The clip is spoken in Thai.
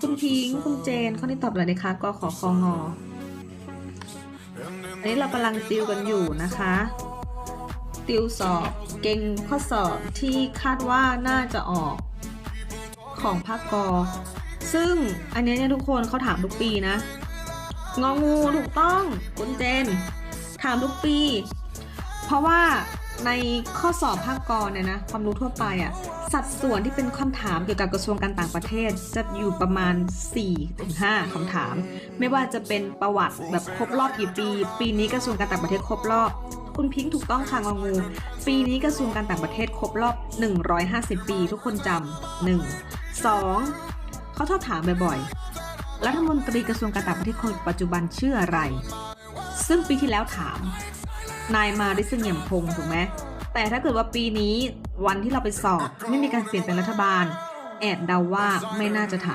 คุณพิงค์คุณเจนข้อนี้ตอบอะไรนะคะกขอคองออันนี้เรากำลังติวกันอยู่นะคะ ติวสอบเก่งข้อสอบที่คาดว่าน่าจะออกของภาคกอ ซึ่งอันเนี้ยเนี่ยทุกคนเขาถามทุกปีนะ งองูถูกต้องคุณเจน ถามทุกปี เพราะว่า ในข้อสอบภาคกรเนี่ยนะความรู้ทั่วไปอะสัดส่วนที่เป็นคำถามเกี่ยวกับกระทรวงการต่างประเทศ จะอยู่ประมาณ 4-5คำถาม ไม่ว่าจะเป็นประวัติแบบครบรอบกี่ปี ปีนี้กระทรวงการต่างประเทศครบรอบ คุณพิงค์ถูกต้องค่ะงองู ปีนี้กระทรวงการต่างประเทศครบรอบ 150 ปี ทุกคนจำหนึ่งสองเขาชอบถามบ่อยๆรัฐมนตรีกระทรวงการต่างประเทศคนปัจจุบันชื่ออะไร ซึ่งปีที่แล้วถาม นายมาริสเงียมพงศ์ถูกไหมแต่ถ้าเกิดว่าปีนี้วันที่เราไปสอบไม่มีการเปลี่ยนแปลงรัฐบาล แอบเดาว่าไม่น่าจะถ